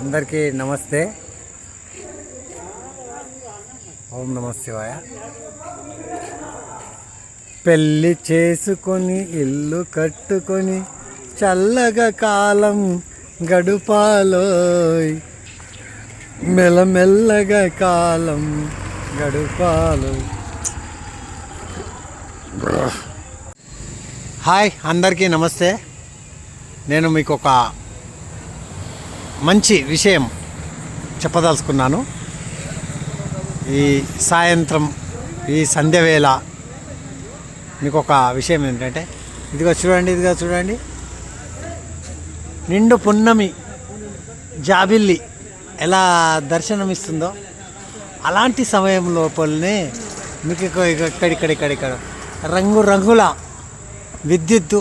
అందరికీ నమస్తే. ఓం నమ పెళ్ళి చేసుకొని ఇల్లు కట్టుకొని చల్లగా కాలం గడుపాలోయ్. మెల్లమెల్లగా కాలం గడుపాలో హాయ్ అందరికీ నమస్తే. నేను మీకు ఒక మంచి విషయం చెప్పదలుచుకున్నాను. ఈ సాయంత్రం ఈ సంధ్య వేళ మీకు ఒక విషయం ఏంటంటే ఇదిగో చూడండి ఇదిగో చూడండి. నిండు పున్నమి జాబిల్లి ఎలా దర్శనమిస్తుందో అలాంటి సమయం లోపలనే మీకు ఇక్కడ ఇక్కడ ఇక్కడ ఇక్కడ రంగు రంగుల విద్యుత్తు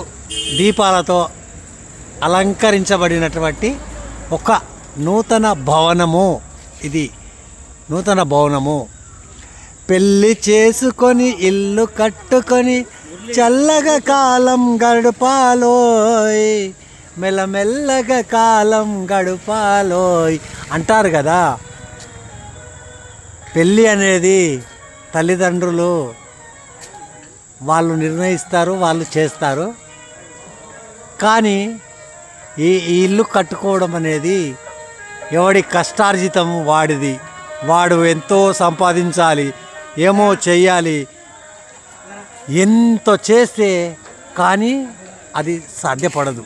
దీపాలతో అలంకరించబడినటువంటి ఒక నూతన భవనము. ఇది నూతన భవనము. పెళ్ళి చేసుకొని ఇల్లు కట్టుకొని చల్లగా కాలం గడపాలోయ్. మెల్లమెల్లగా కాలం గడపాలోయ్ అంటారు కదా. పెళ్ళి అనేది తల్లిదండ్రులు వాళ్ళు నిర్ణయిస్తారు వాళ్ళు చేస్తారు. కానీ ఈ ఈ ఇల్లు కట్టుకోవడం అనేది ఎవడి కష్టార్జితం వాడిది. వాడు ఎంతో సంపాదించాలి ఏమో చెయ్యాలి. ఎంతో చేస్తే కానీ అది సాధ్యపడదు.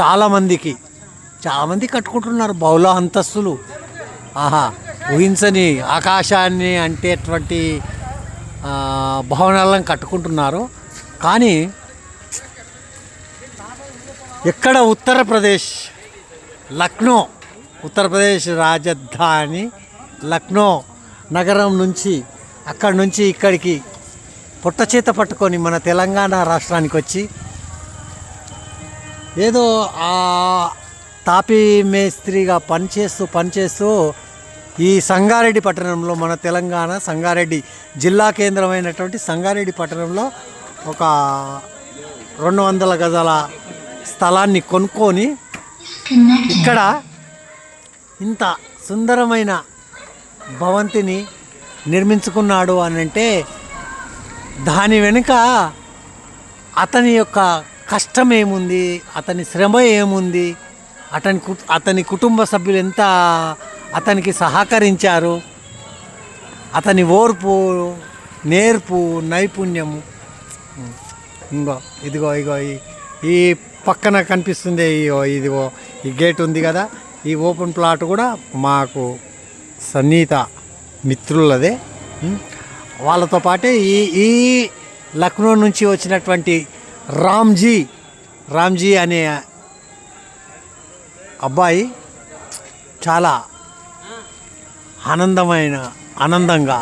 చాలామందికి చాలామంది కట్టుకుంటున్నారు బహుళ అంతస్తులు. ఆహా ఊహించని ఆకాశాన్ని అంటేటువంటి భవనాలను కట్టుకుంటున్నారు. కానీ ఎక్కడ ఉత్తరప్రదేశ్? లక్నో. ఉత్తరప్రదేశ్ రాజధాని లక్నో నగరం నుంచి అక్కడి నుంచి ఇక్కడికి పుట్టచేత పట్టుకొని మన తెలంగాణ రాష్ట్రానికి వచ్చి ఏదో ఆ తాపీ మేస్త్రిగా పనిచేస్తూ పనిచేస్తూ ఈ సంగారెడ్డి పట్టణంలో మన తెలంగాణ సంగారెడ్డి జిల్లా కేంద్రమైనటువంటి సంగారెడ్డి పట్టణంలో ఒక రెండు వందల గజాల స్థలాన్ని కొనుక్కొని ఇక్కడ ఇంత సుందరమైన భవంతిని నిర్మించుకున్నాడు అని అంటే దాని వెనుక అతని యొక్క కష్టం ఏముంది అతని శ్రమ ఏముంది అతని కు- అతని కుటుంబ సభ్యులు ఎంత అతనికి సహకరించారు అతని ఓర్పు నేర్పు నైపుణ్యము. ఇంకో ఇదిగో ఇగో ఈ పక్కన కనిపిస్తుంది ఇది ఈ గేట్ ఉంది కదా. ఈ ఓపెన్ ప్లాట్ కూడా మాకు సన్నిహిత మిత్రులదే. వాళ్ళతో పాటే ఈ ఈ లక్నో నుంచి వచ్చినటువంటి రామ్జీ రామ్జీ అనే అబ్బాయి చాలా ఆనందమైన ఆనందంగా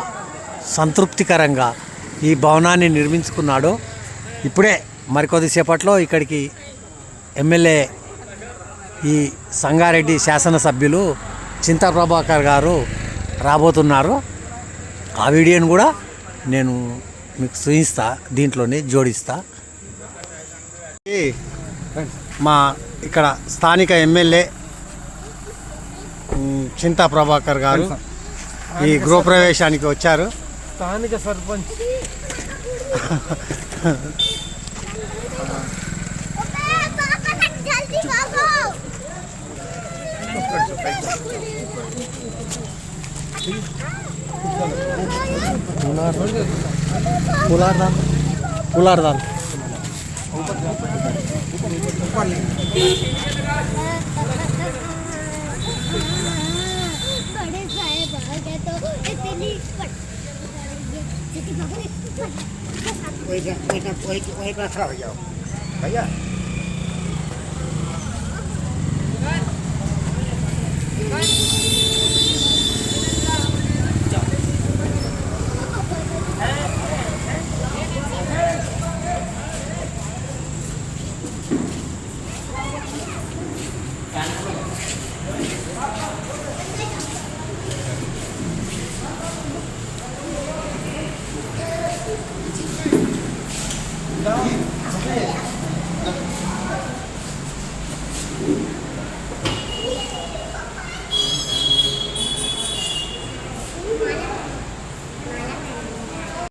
సంతృప్తికరంగా ఈ భవనాన్ని నిర్మించుకున్నాడు. ఇప్పుడే మరికొద్దిసేపట్లో ఇక్కడికి ఎమ్మెల్యే ఈ సంగారెడ్డి శాసనసభ్యులు చింతా ప్రభాకర్ గారు రాబోతున్నారు. ఆ వీడియోని కూడా నేను మీకు చూపిస్తా దీంట్లోనే జోడిస్తా. మా ఇక్కడ స్థానిక ఎమ్మెల్యే చింతా ప్రభాకర్ గారు ఈ గృహప్రవేశానికి వచ్చారు. స్థానిక సర్పంచ్. Ulardan. Ulardan. बड़े साहेब आ गए तो इतनी कोई कोई कोई बैठा हो जाओ भैया